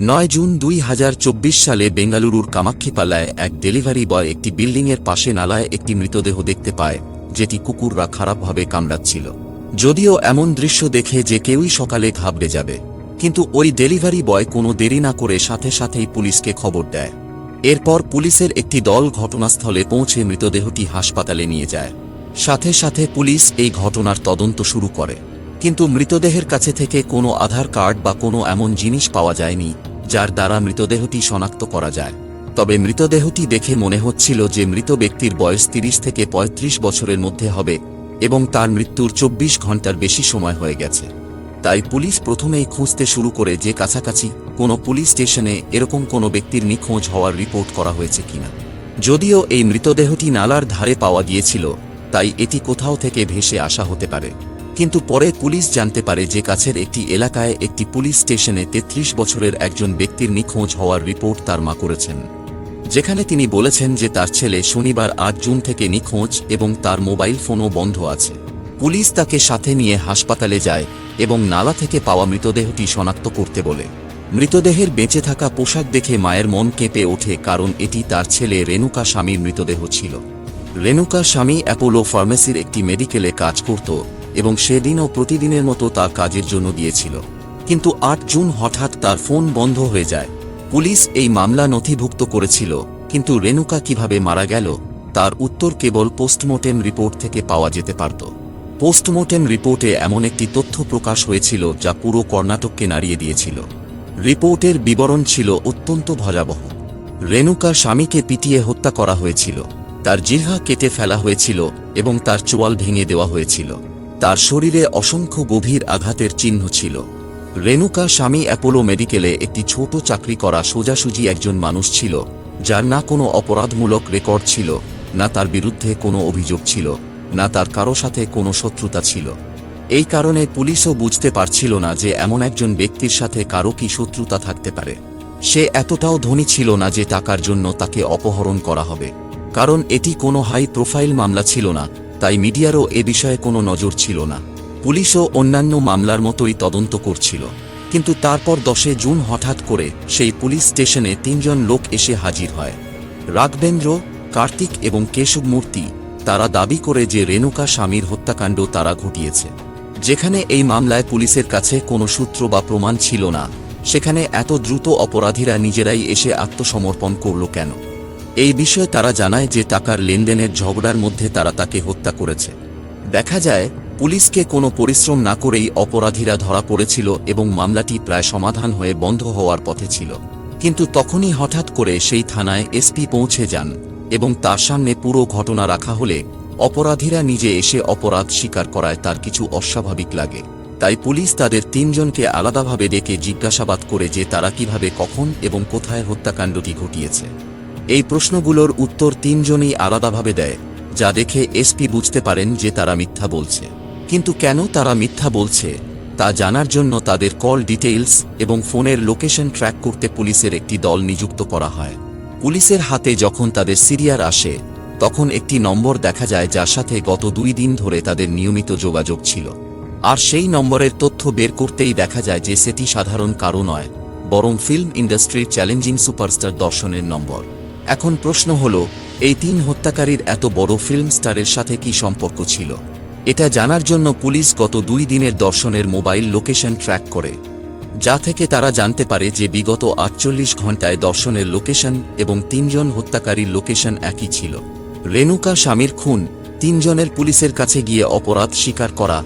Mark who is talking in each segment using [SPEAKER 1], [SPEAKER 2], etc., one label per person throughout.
[SPEAKER 1] নয় জুন দুই হাজার চব্বিশ সালে বেঙ্গালুরুর কামাক্ষীপালায় এক ডেলিভারি বয় একটি বিল্ডিংয়ের পাশে নালায় একটি মৃতদেহ দেখতে পায়, যেটি কুকুররা খারাপভাবে কামড়াচ্ছিল। যদিও এমন দৃশ্য দেখে যে কেউই সকালে ঘাবড়ে যাবে, কিন্তু ওই ডেলিভারি বয় কোনো দেরি না করে সাথে সাথেই পুলিশকে খবর দেয়। এরপর পুলিশের একটি দল ঘটনাস্থলে পৌঁছে মৃতদেহটি হাসপাতালে নিয়ে যায়। সাথে সাথে পুলিশ এই ঘটনার তদন্ত শুরু করে। কিন্তু মৃতদেহের কাছে থেকে কোনো আধার কার্ড বা কোনো এমন জিনিস পাওয়া যায়নি, যার দ্বারা মৃতদেহটি শনাক্ত করা যায়। তবে মৃতদেহটি দেখে মনে হচ্ছিল যে মৃত ব্যক্তির বয়স তিরিশ থেকে ৩৫ বছরের মধ্যে হবে এবং তার মৃত্যুর চব্বিশ ঘণ্টার বেশি সময় হয়ে গেছে। তাই পুলিশ প্রথমেই খুঁজতে শুরু করে যে কাছাকাছি কোনো পুলিশ স্টেশনে এরকম কোনো ব্যক্তির নিখোঁজ হওয়ার রিপোর্ট করা হয়েছে কিনা। যদিও এই মৃতদেহটি নালার ধারে পাওয়া গিয়েছিল, তাই এটি কোথাও থেকে ভেসে আসা হতে পারে। কিন্তু পরে পুলিশ জানতে পারে যে কাছের একটি এলাকায় একটি পুলিশ স্টেশনে ৩৩ বছরের একজন ব্যক্তির নিখোঁজ হওয়ার রিপোর্ট তার মা করেছেন, যেখানে তিনি বলেছেন যে তার ছেলে শনিবার আট জুন থেকে নিখোঁজ এবং তার মোবাইল ফোনও বন্ধ আছে। পুলিশ তাকে সাথে নিয়ে হাসপাতালে যায় এবং নালা থেকে পাওয়া মৃতদেহটি শনাক্ত করতে বলে। মৃতদেহের বেঁচে থাকা পোশাক দেখে মায়ের মন কেঁপে ওঠে কারণ এটি তার ছেলে রেণুকা স্বামীর মৃতদেহ ছিল। রেণুকা স্বামী অ্যাপোলো ফার্মেসির একটি মেডিকেলে কাজ করত এবং সেদিনও প্রতিদিনের মতো তার কাজের জন্য দিয়েছিল। কিন্তু আট জুন হঠাৎ তার ফোন বন্ধ হয়ে যায়। পুলিশ এই মামলা নথিভুক্ত করেছিল, কিন্তু রেণুকা কীভাবে মারা গেল, তার উত্তর কেবল পোস্টমর্টেম রিপোর্ট থেকে পাওয়া যেতে পারত। পোস্টমর্টেম রিপোর্টে এমন একটি তথ্য প্রকাশ হয়েছিল যা পুরো কর্ণাটককে নাড়িয়ে দিয়েছিল। রিপোর্টের বিবরণ ছিল অত্যন্ত ভয়াবহ। রেণুকা স্বামীকে পিটিয়ে হত্যা করা হয়েছিল, তার জিহ্বা কেটে ফেলা হয়েছিল এবং তার চোয়াল ভেঙে দেওয়া হয়েছিল। তার শরীরে অসংখ্য গভীর আঘাতের চিহ্ন ছিল। রেণুকা স্বামী অ্যাপোলো মেডিকেলে একটি ছোট চাকরি করা সোজাসুজি একজন মানুষ ছিল, যার না কোনো অপরাধমূলক রেকর্ড ছিল, না তার বিরুদ্ধে কোনো অভিযোগ ছিল, না তার কারও সাথে কোনো শত্রুতা ছিল। এই কারণে পুলিশও বুঝতে পারছিল না যে এমন একজন ব্যক্তির সাথে কারও কি শত্রুতা থাকতে পারে। সে এতটাও ধনী ছিল না যে টাকার জন্য তাকে অপহরণ করা হবে, কারণ এটি কোনো হাই প্রোফাইল মামলা ছিল না তাই মিডিয়ারও এ বিষয়ে কোনো নজর ছিল না। পুলিশও অন্যান্য মামলার মতোই তদন্ত করছিল। কিন্তু তারপর দশে জুন হঠাৎ করে সেই পুলিশ স্টেশনে তিনজন লোক এসে হাজির হয়। রাঘবেন্দ্র, কার্তিক এবং কেশব মূর্তি তারা দাবি করে যে রেণুকা স্বামীর হত্যাকাণ্ড তারা ঘটিয়েছে। যেখানে এই মামলায় পুলিশের কাছে কোনো সূত্র বা প্রমাণ ছিল না, সেখানে এত দ্রুত অপরাধীরা নিজেরাই এসে আত্মসমর্পণ করল কেন? এই বিষয়ে তারা জানায় যে টাকার লেনদেনের ঝগড়ার মধ্যে তারা তাকে হত্যা করেছে। দেখা যায়, পুলিশকে কোনো পরিশ্রম না করেই অপরাধীরা ধরা পড়েছিল এবং মামলাটি প্রায় সমাধান হয়ে বন্ধ হওয়ার পথে ছিল। কিন্তু তখনই হঠাৎ করে সেই থানায় এসপি পৌঁছে যান এবং তার সামনে পুরো ঘটনা রাখা হলে অপরাধীরা নিজে এসে অপরাধ স্বীকার করায় তার কিছু অস্বাভাবিক লাগে। তাই পুলিশ তাদের তিনজনকে আলাদাভাবে ডেকে জিজ্ঞাসাবাদ করে যে তারা কীভাবে, কখন এবং কোথায় হত্যাকাণ্ডটি ঘটিয়েছে। এই প্রশ্নগুলোর উত্তর তিনজনই আলাদাভাবে দেয়, যা দেখে এসপি বুঝতে পারেন যে তারা মিথ্যা বলছে। কিন্তু কেন তারা মিথ্যা বলছে, তা জানার জন্য তাদের কল ডিটেইলস এবং ফোনের লোকেশন ট্র্যাক করতে পুলিশের একটি দল নিযুক্ত করা হয়। পুলিশের হাতে যখন তাদের সিরিয়ার আসে, তখন একটি নম্বর দেখা যায় যার সাথে গত দুই দিন ধরে তাদের নিয়মিত যোগাযোগ ছিল। আর সেই নম্বরের তথ্য বের করতেই দেখা যায় যে সেটি সাধারণ কারও নয়, বরং ফিল্ম ইন্ডাস্ট্রির চ্যালেঞ্জিং সুপারস্টার দর্শনের নম্বর। এখন প্রশ্ন হল, এই তিন হত্যাকারীর এত বড় ফিল্ম স্টারের সাথে কি সম্পর্ক ছিল? এটা জানার জন্য পুলিশ গত দুই দিনের দর্শনের মোবাইল লোকেশন ট্র্যাক করে, যা থেকে তারা জানতে পারে যে বিগত আটচল্লিশ ঘন্টায় দর্শনের লোকেশন এবং তিনজন হত্যাকারীর লোকেশন একই ছিল। রেণুকা, স্বামীর খুন, তিনজনের পুলিশের কাছে গিয়ে অপরাধ স্বীকার করা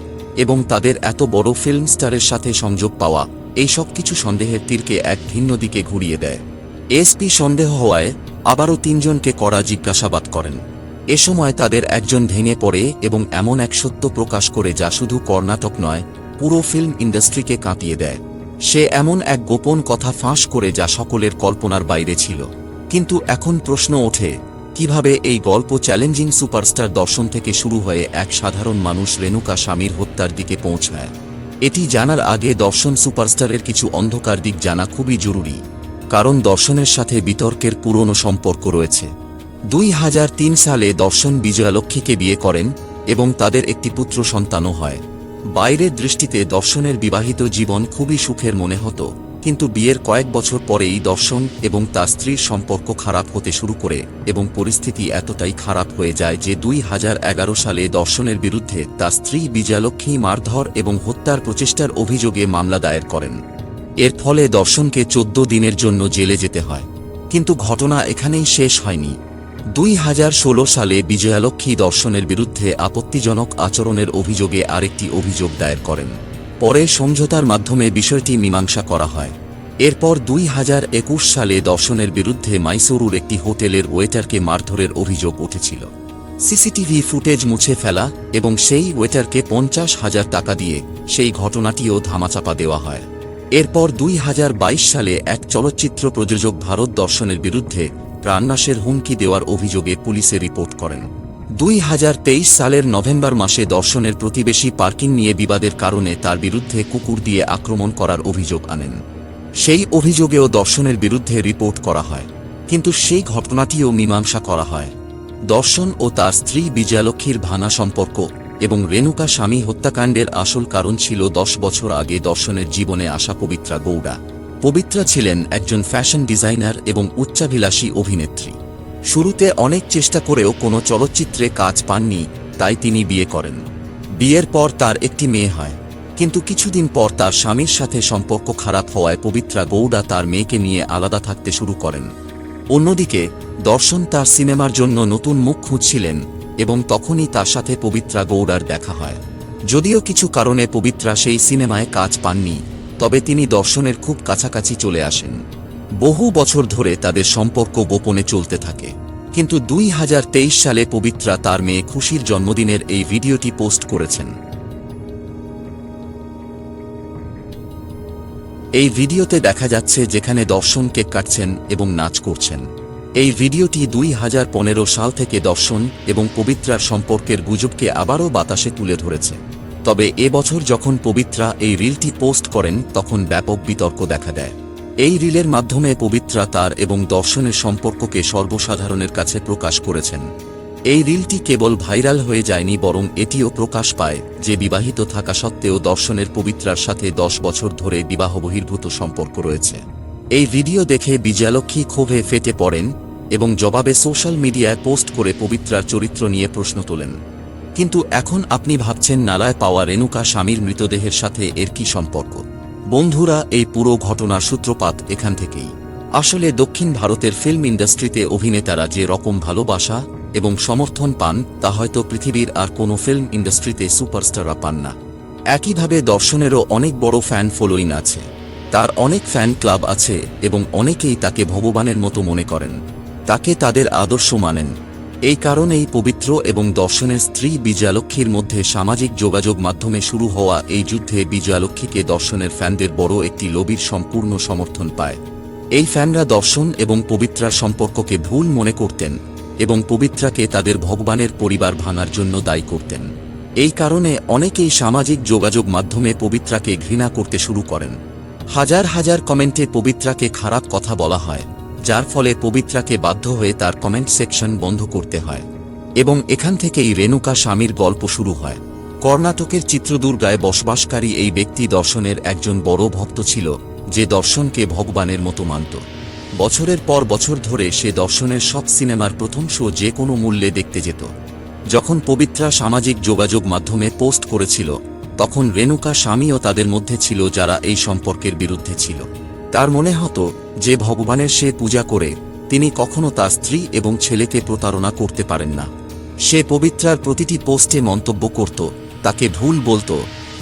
[SPEAKER 1] এবং তাদের এত বড় ফিল্ম স্টারের সাথে সংযোগ পাওয়া, এই সব কিছু সন্দেহের তীরকে এক ভিন্ন দিকে ঘুরিয়ে দেয়। এসপি সন্দেহ হওয়ায় আবারও তিনজনকে কড়া জিজ্ঞাসাবাদ করেন। এ সময় তাদের একজন ভেঙে পড়ে এবং এমন এক সত্য প্রকাশ করে যা শুধু কর্ণাটক নয়, পুরো ফিল্ম ইন্ডাস্ট্রিকে কাঁপিয়ে দেয়। সে এমন এক গোপন কথা ফাঁস করে যা সকলের কল্পনার বাইরে ছিল। কিন্তু এখন প্রশ্ন ওঠে, কীভাবে এই গল্প চ্যালেঞ্জিং সুপারস্টার দর্শন থেকে শুরু হয়ে এক সাধারণ মানুষ রেণুকা স্বামীর হত্যার দিকে পৌঁছায়? এটি জানার আগে দর্শন সুপারস্টারের কিছু অন্ধকার দিক জানা খুবই জরুরি। কারণ দর্শনের সাথে বিতর্কের পুরনো সম্পর্ক রয়েছে। দুই হাজার তিন সালে দর্শন বিজয়ালক্ষ্মীকে বিয়ে করেন এবং তাদের একটি পুত্র সন্তানও হয়। বাইরের দৃষ্টিতে দর্শনের বিবাহিত জীবন খুবই সুখের মনে হতো, কিন্তু বিয়ের কয়েক বছর পরেই দর্শন এবং তার স্ত্রীর সম্পর্ক খারাপ হতে শুরু করে এবং পরিস্থিতি এতটাই খারাপ হয়ে যায় যে দুই হাজার এগারো সালে দর্শনের বিরুদ্ধে তার স্ত্রী বিজয়ালক্ষ্মী মারধর এবং হত্যার প্রচেষ্টার অভিযোগে মামলা দায়ের করেন। এর ফলে দর্শনকে চোদ্দ দিনের জন্য জেলে যেতে হয়। কিন্তু ঘটনা এখানেই শেষ হয়নি। দুই হাজার ষোলো সালে বিজয়ালক্ষ্মী দর্শনের বিরুদ্ধে আপত্তিজনক আচরণের অভিযোগে আরেকটি অভিযোগ দায়ের করেন। পরে সমঝোতার মাধ্যমে বিষয়টি মীমাংসা করা হয়। এরপর দুই হাজার একুশ সালে দর্শনের বিরুদ্ধে মাইসুরুর একটি হোটেলের ওয়েটারকে মারধরের অভিযোগ উঠেছিল। সিসিটিভি ফুটেজ মুছে ফেলা এবং সেই ওয়েটারকে পঞ্চাশ হাজার টাকা দিয়ে সেই ঘটনাটিও ধামাচাপা দেওয়া হয়। এরপর দুই হাজার বাইশ সালে এক চলচ্চিত্র প্রযোজক ভারত দর্শনের বিরুদ্ধে প্রাণনাশের হুমকি দেওয়ার অভিযোগে পুলিশে রিপোর্ট করেন। দুই হাজার তেইশ সালের নভেম্বর মাসে দর্শনের প্রতিবেশী পার্কিং নিয়ে বিবাদের কারণে তার বিরুদ্ধে কুকুর দিয়ে আক্রমণ করার অভিযোগ আনেন। সেই অভিযোগেও দর্শনের বিরুদ্ধে রিপোর্ট করা হয়, কিন্তু সেই ঘটনাটিও মীমাংসা করা হয়। দর্শন ও তার স্ত্রী বিজয়ালক্ষ্মীর ভানা সম্পর্ক এবং রেণুকা স্বামী হত্যাকাণ্ডের আসল কারণ ছিল দশ বছর আগে দর্শনের জীবনে আসা পবিত্রা গৌড়া। পবিত্রা ছিলেন একজন ফ্যাশন ডিজাইনার এবং উচ্চাভিলাষী অভিনেত্রী। শুরুতে অনেক চেষ্টা করেও কোনো চলচ্চিত্রে কাজ পাননি, তাই তিনি বিয়ে করেন। বিয়ের পর তার একটি মেয়ে হয়। কিন্তু কিছুদিন পর তার স্বামীর সাথে সম্পর্ক খারাপ হওয়ায় পবিত্রা গৌড়া তার মেয়েকে নিয়ে আলাদা থাকতে শুরু করেন। অন্যদিকে, দর্শন তার সিনেমার জন্য নতুন মুখ খুঁজছিলেন এবং তখনই তার সাথে পবিত্রা গৌড়ার দেখা হয়। যদিও কিছু কারণে পবিত্রা সেই সিনেমায় কাজ পাননি, তবে তিনি দর্শনের খুব কাছাকাছি চলে আসেন। বহু বছর ধরে তাদের সম্পর্ক গোপনে চলতে থাকে। কিন্তু দুই হাজার তেইশ সালে পবিত্রা তার মেয়ে খুশির জন্মদিনের এই ভিডিওটি পোস্ট করেছেন। এই ভিডিওতে দেখা যাচ্ছে যেখানে দর্শন কেক কাটছেন এবং নাচ করছেন। এই ভিডিওটি দুই হাজার পনেরো সাল থেকে দর্শন এবং পবিত্রার সম্পর্কের গুজবকে আবারও বাতাসে তুলে ধরেছে। তবে এবছর যখন পবিত্রা এই রিলটি পোস্ট করেন, তখন ব্যাপক বিতর্ক দেখা দেয়। এই রিলের মাধ্যমে পবিত্রা তার এবং দর্শনের সম্পর্ককে সর্বসাধারণের কাছে প্রকাশ করেছেন। এই রিলটি কেবল ভাইরাল হয়ে যায়নি, বরং এটিও প্রকাশ পায় যে বিবাহিত থাকা সত্ত্বেও দর্শনের পবিত্রার সাথে দশ বছর ধরে বিবাহ বহির্ভূত সম্পর্ক রয়েছে। এই ভিডিও দেখে বিজয়ালক্ষ্মী ক্ষোভে ফেটে পড়েন এবং জবাবে সোশ্যাল মিডিয়ায় পোস্ট করে পবিত্রার চরিত্র নিয়ে প্রশ্ন তোলেন। কিন্তু এখন আপনি ভাবছেন নালায় পাওয়া রেণুকা স্বামীর মৃতদেহের সাথে এর কি সম্পর্ক? বন্ধুরা, এই পুরো ঘটনার সূত্রপাত এখান থেকেই। আসলে দক্ষিণ ভারতের ফিল্ম ইন্ডাস্ট্রিতে অভিনেতারা যে রকম ভালোবাসা এবং সমর্থন পান, তা হয়তো পৃথিবীর আর কোনো ফিল্ম ইন্ডাস্ট্রিতে সুপারস্টাররা পান না। একইভাবে দর্শনেরও অনেক বড় ফ্যান ফলোইং আছে। তার অনেক ফ্যান ক্লাব আছে এবং অনেকেই তাকে ভগবানের মতো মনে করেন। তাকে তাদের আদর্শ মানেন। এই কারণেই পবিত্র এবং দর্শনের স্ত্রী বিজয়ালক্ষ্মীর মধ্যে সামাজিক যোগাযোগ মাধ্যমে শুরু হওয়া এই যুদ্ধে বিজয়ালক্ষ্মীকে দর্শনের ফ্যানদের বড় একটি লবির সম্পূর্ণ সমর্থন পায়। এই ফ্যানরা দর্শন এবং পবিত্রার সম্পর্ককে ভুল মনে করতেন এবং পবিত্রাকে তাদের ভগবানের পরিবার ভাঙার জন্য দায়ী করতেন। এই কারণে অনেকেই সামাজিক যোগাযোগ মাধ্যমে পবিত্রাকে ঘৃণা করতে শুরু করেন। হাজার হাজার কমেন্টে পবিত্রাকে খারাপ কথা বলা হয়। যার ফলে পবিত্রাকে বাধ্য হয়ে তার কমেন্ট সেকশন বন্ধ করতে হয়। এবং এখান থেকেই রেণুকা স্বামীর গল্প শুরু হয়। কর্ণাটকের চিত্রদুর্গায় বসবাসকারী এই ব্যক্তি দর্শনের একজন বড় ভক্ত ছিল, যে দর্শনকে ভগবানের মতো মানত। বছরের পর বছর ধরে সে দর্শনের সব সিনেমার প্রথম শো যে কোনো মূল্যে দেখতে যেত। যখন পবিত্রা সামাজিক যোগাযোগ মাধ্যমে পোস্ট করেছিল, তখন রেণুকা স্বামীও তাদের মধ্যে ছিল যারা এই সম্পর্কের বিরুদ্ধে ছিল। তার মনে হতো যে ভগবানের সে পূজা করে তিনি কখনো তার স্ত্রী এবং ছেলেকে প্রতারণা করতে পারেন না। সে পবিত্রার প্রতিটি পোস্টে মন্তব্য করত, তাকে ভুল বলতো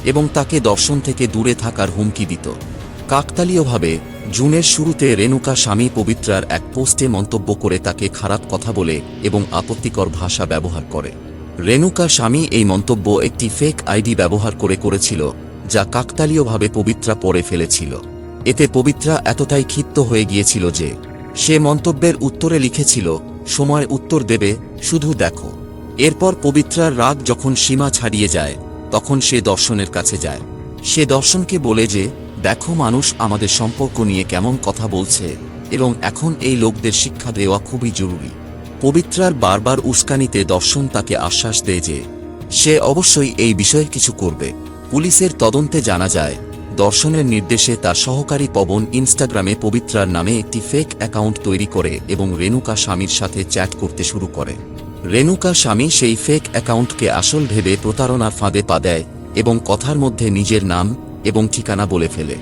[SPEAKER 1] এবং তাকে দর্শন থেকে দূরে থাকার হুমকি দিত। কাকতালীয়ভাবে, জুনের শুরুতে রেণুকা স্বামী পবিত্রার এক পোস্টে মন্তব্য করে তাকে খারাপ কথা বলে এবং আপত্তিকর ভাষা ব্যবহার করে। রেণুকা স্বামী এই মন্তব্য একটি ফেক আইডি ব্যবহার করে করেছিল, যা কাকতালীয়ভাবে পবিত্রা পরে ফেলেছিল। এতে পবিত্রা এতটাই ক্ষিপ্ত হয়ে গিয়েছিল যে সে মন্তব্যের উত্তরে লিখেছিল, সময় উত্তর দেবে, শুধু দেখো। এরপর পবিত্রার রাগ যখন সীমা ছাড়িয়ে যায়, তখন সে দর্শনের কাছে যায়। সে দর্শনকে বলে যে, দেখো মানুষ আমাদের সম্পর্ক নিয়ে কেমন কথা বলছে এবং এখন এই লোকদের শিক্ষা দেওয়া খুবই জরুরি। পবিত্রার বারবার উস্কানিতে দর্শন তাকে আশ্বাস দেয় যে, সে অবশ্যই এই বিষয়ে কিছু করবে। পুলিশের তদন্তে জানা যায় দর্শনের নির্দেশে তার সহকারী পবন ইনস্টাগ্রামে পবিত্রার নামে একটি ফেক অ্যাকাউন্ট তৈরি করে এবং রেনুকা স্বামীর সাথে চ্যাট করতে শুরু করে। রেনুকা স্বামী সেই ফেক অ্যাকাউন্টকে আসল ভেবে প্রতারণার ফাঁদে পা দেয় এবং কথার মধ্যে নিজের নাম এবং ঠিকানা বলে ফেলে।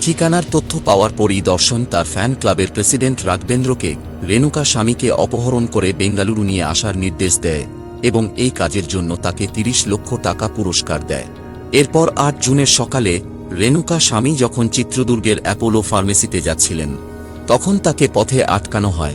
[SPEAKER 1] ঠিকানার তথ্য পাওয়ার পরই দর্শন তার ফ্যান ক্লাবের প্রেসিডেন্ট রাঘবেন্দ্রকে রেনুকা স্বামীকে অপহরণ করে বেঙ্গালুরু নিয়ে আসার নির্দেশ দেয় এবং এই কাজের জন্য তাকে তিরিশ লক্ষ টাকা পুরস্কার দেয়। এরপর আট জুনের সকালে রেনুকা স্বামী যখন চিত্রদুর্গের অ্যাপোলো ফার্মেসিতে যাচ্ছিলেন, তখন তাকে পথে আটকানো হয়।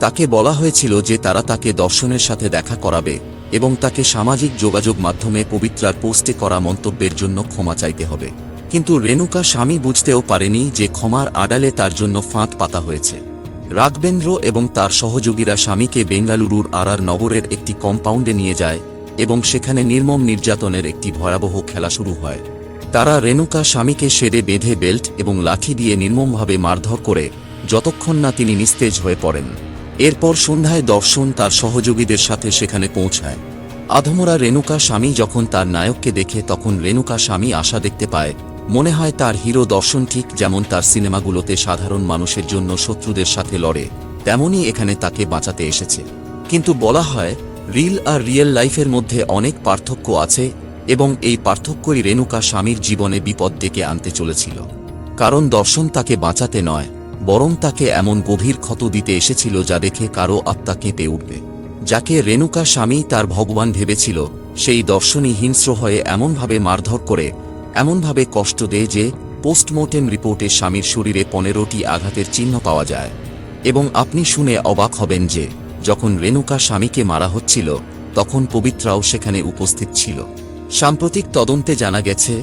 [SPEAKER 1] তাকে বলা হয়েছিল যে তারা তাকে দর্শনের সাথে দেখা করাবে এবং তাকে সামাজিক যোগাযোগ মাধ্যমে পবিত্রার পোস্টে করা মন্তব্যের জন্য ক্ষমা চাইতে হবে। কিন্তু রেণুকা স্বামী বুঝতেও পারেনি যে ক্ষমার আড়ালে তার জন্য ফাঁদ পাতা হয়েছে। রাগবেন্দ্র এবং তার সহযোগীরা স্বামীকে বেঙ্গালুরুর আরার নগরের একটি কম্পাউন্ডে নিয়ে যায় এবং সেখানে নির্মম নির্যাতনের একটি ভয়াবহ খেলা শুরু হয়। তারা রেণুকা স্বামীকে সেরে বেঁধে বেল্ট এবং লাঠি দিয়ে নির্মমভাবে মারধর করে, যতক্ষণ না তিনি নিস্তেজ হয়ে পড়েন। এরপর সন্ধ্যায় দর্শন তার সহযোগীদের সাথে সেখানে পৌঁছায়। আধমরা রেণুকা স্বামী যখন তার নায়ককে দেখে তখন রেণুকা স্বামী আশা দেখতে পায়, মনে হয় তার হিরো দর্শন ঠিক যেমন তার সিনেমাগুলোতে সাধারণ মানুষের জন্য শত্রুদের সাথে লড়ে তেমনই এখানে তাকে বাঁচাতে এসেছে। কিন্তু বলা হয়, রিল আর রিয়েল লাইফের মধ্যে অনেক পার্থক্য আছে এবং এই পার্থক্যই রেণুকা স্বামীর জীবনে বিপদ ডেকে আনতে চলেছিল। কারণ দর্শন তাকে বাঁচাতে নয়, বরং তাকে এমন গভীর ক্ষত দিতে এসেছিল যা দেখে কারও আত্মা কেঁপে উঠবে। যাকে রেণুকা স্বামী তার ভগবান ভেবেছিল, সেই দর্শনই হিংস্র হয়ে এমনভাবে মারধর করে, এমনভাবে কষ্ট দেয় যে পোস্টমর্টেম রিপোর্টে স্বামীর শরীরে পনেরোটি আঘাতের চিহ্ন পাওয়া যায়। এবং আপনি শুনে অবাক হবেন যে, যখন রেণুকা স্বামীকে মারা হচ্ছিল, তখন পবিত্রাও সেখানে উপস্থিত ছিল। সাম্প্রতিক তদন্তে জানা গেছে,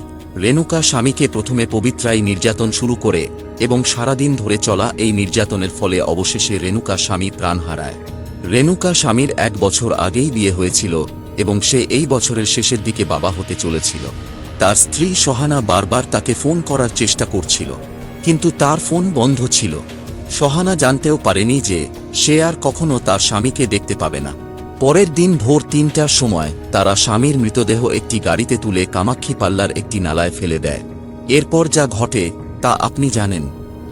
[SPEAKER 1] রেণুকা স্বামীকে প্রথমে পবিত্রাই নির্যাতন শুরু করে এবং সারাদিন ধরে চলা এই নির্যাতনের ফলে অবশেষে রেণুকা স্বামী প্রাণ হারায়। রেণুকা স্বামীর এক বছর আগেই বিয়ে হয়েছিল এবং সে এই বছরের শেষের দিকে বাবা হতে চলেছিল। তার স্ত্রী সহানা বারবার তাকে ফোন করার চেষ্টা করছিল, কিন্তু তার ফোন বন্ধ ছিল। সহানা জানতেও পারেনি যে সে আর কখনো তার স্বামীকে দেখতে পাবে না। পরের দিন ভোর তিনটার সময় তারা স্বামীর মৃতদেহ একটি গাড়িতে তুলে কামাক্ষী পাল্লার একটি নালায় ফেলে দেয়। এরপর যা ঘটে, তা আপনি জানেন।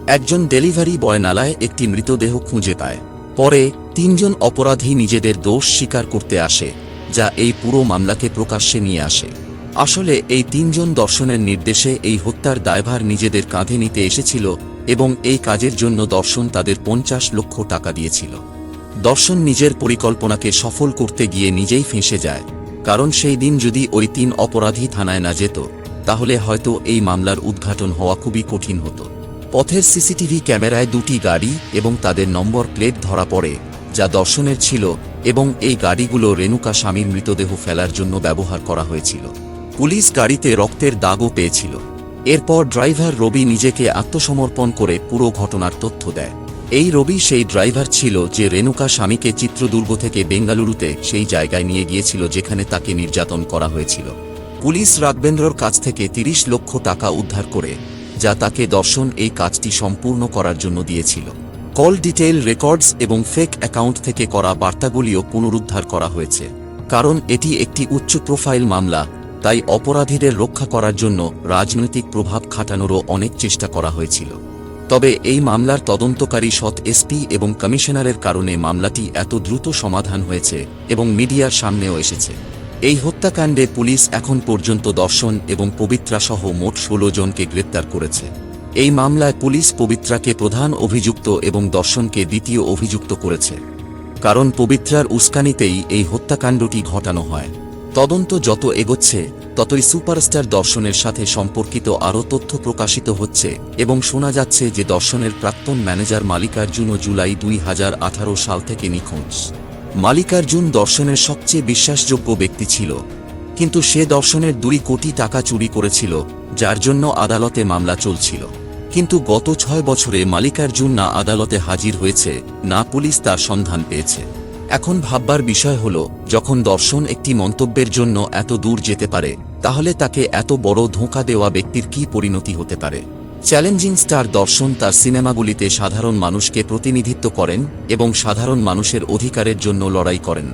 [SPEAKER 1] একজন ডেলিভারি বয় নালায় একটি মৃতদেহ খুঁজে পায়। পরে তিনজন অপরাধী নিজেদের দোষ স্বীকার করতে আসে, যা এই পুরো মামলাকে প্রকাশ্যে নিয়ে আসে। আসলে এই তিনজন দর্শনের নির্দেশে এই হত্যার দায়ভার নিজেদের কাঁধে নিতে এসেছিল এবং এই কাজের জন্য দর্শন তাদের পঞ্চাশ লক্ষ টাকা দিয়েছিল। দর্শন নিজের পরিকল্পনাকে সফল করতে গিয়ে নিজেই ফেঁসে যায়। কারণ সেই দিন যদি ওই তিন অপরাধী থানায় না যেত, তাহলে হয়তো এই মামলার উদ্ঘাটন হওয়া খুবই কঠিন হতো। পথের সিসিটিভি ক্যামেরায় দুটি গাড়ি এবং তাদের নম্বর প্লেট ধরা পড়ে, যা দর্শনের ছিল এবং এই গাড়িগুলো রেণুকা স্বামীর মৃতদেহ ফেলার জন্য ব্যবহার করা হয়েছিল। পুলিশ গাড়িতে রক্তের দাগও পেয়েছিল। এরপর ড্রাইভার রবি নিজেকে আত্মসমর্পণ করে পুরো ঘটনার তথ্য দেয়। এই রবি সেই ড্রাইভার ছিল যে রেণুকা স্বামীকে চিত্রদুর্গ থেকে বেঙ্গালুরুতে সেই জায়গায় নিয়ে গিয়েছিল যেখানে তাকে নির্যাতন করা হয়েছিল। পুলিশ রাঘবেন্দ্রর কাছ থেকে তিরিশ লক্ষ টাকা উদ্ধার করে, যা তাকে দর্শন এই কাজটি সম্পূর্ণ করার জন্য দিয়েছিল। কল ডিটেইল রেকর্ডস এবং ফেক অ্যাকাউন্ট থেকে করা বার্তাগুলিও পুনরুদ্ধার করা হয়েছে, কারণ এটি একটি উচ্চ প্রোফাইল মামলা, তাই অপরাধীদের রক্ষা করার জন্য রাজনৈতিক প্রভাব খাটানোরও অনেক চেষ্টা করা হয়েছিল। তবে এই মামলার তদন্তকারী সৎ এসপি এবং কমিশনারের কারণে মামলাটি এত দ্রুত সমাধান হয়েছে এবং মিডিয়ার সামনেও এসেছে। এই হত্যাকাণ্ডে পুলিশ এখন পর্যন্ত দর্শন এবং পবিত্রা সহ মোট ষোলো জনকে গ্রেপ্তার করেছে। এই মামলায় পুলিশ পবিত্রাকে প্রধান অভিযুক্ত এবং দর্শনকে দ্বিতীয় অভিযুক্ত করেছে। কারণ পবিত্রার উস্কানিতেই এই হত্যাকাণ্ডটি ঘটানো হয়। তদন্ত যত এগোচ্ছে ততই সুপারস্টার দর্শনের সাথে সম্পর্কিত আরও তথ্য প্রকাশিত হচ্ছে এবং শোনা যাচ্ছে যে দর্শনের প্রাক্তন ম্যানেজার মালিকার্জুনও জুলাই দুই হাজার আঠারো সাল থেকে নিখোঁজ। মালিকার্জুন দর্শনের সবচেয়ে বিশ্বাসযোগ্য ব্যক্তি ছিল। কিন্তু সে দর্শনের দুই কোটি টাকা চুরি করেছিল, যার জন্য আদালতে মামলা চলছিল। কিন্তু গত ছয় বছরে মালিকার্জুন না আদালতে হাজির হয়েছে, না পুলিশ তার সন্ধান পেয়েছে। এখন ভাববার বিষয় হল, যখন দর্শন একটি মন্তব্যের জন্য এত দূর যেতে পারে, তাহলে তাকে এত বড় ধোঁকা দেওয়া ব্যক্তির কি পরিণতি হতে পারে? চ্যালেঞ্জিং স্টার দর্শন তার সিনেমাগুলিতে সাধারণ মানুষকে প্রতিনিধিত্ব করেন এবং সাধারণ মানুষের অধিকারের জন্য লড়াই করেন।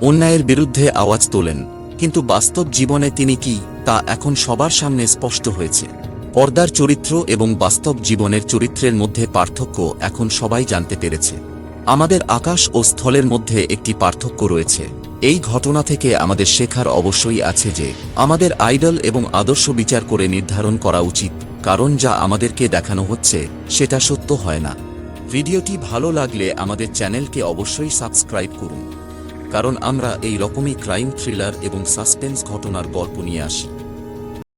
[SPEAKER 1] অন্যায়ের বিরুদ্ধে আওয়াজ তোলেন, কিন্তু বাস্তব জীবনে তিনি কি, তা এখন সবার সামনে স্পষ্ট হয়েছে। পর্দার চরিত্র এবং বাস্তব জীবনের চরিত্রের মধ্যে পার্থক্য এখন সবাই জানতে পেরেছে। আমাদের আকাশ ও স্থলের মধ্যে একটি পার্থক্য রয়েছে। এই ঘটনা থেকে আমাদের শেখার অবশ্যই আছে যে, আমাদের আইডল এবং আদর্শ বিচার করে নির্ধারণ করা উচিত, কারণ যা আমাদেরকে দেখানো হচ্ছে, সেটা সত্য হয় না। ভিডিওটি ভালো লাগলে আমাদের চ্যানেলকে অবশ্যই সাবস্ক্রাইব করুন। কারণ আমরা এই রকমই ক্রাইম থ্রিলার এবং সাসপেন্স ঘটনার গল্প নিয়ে আসি।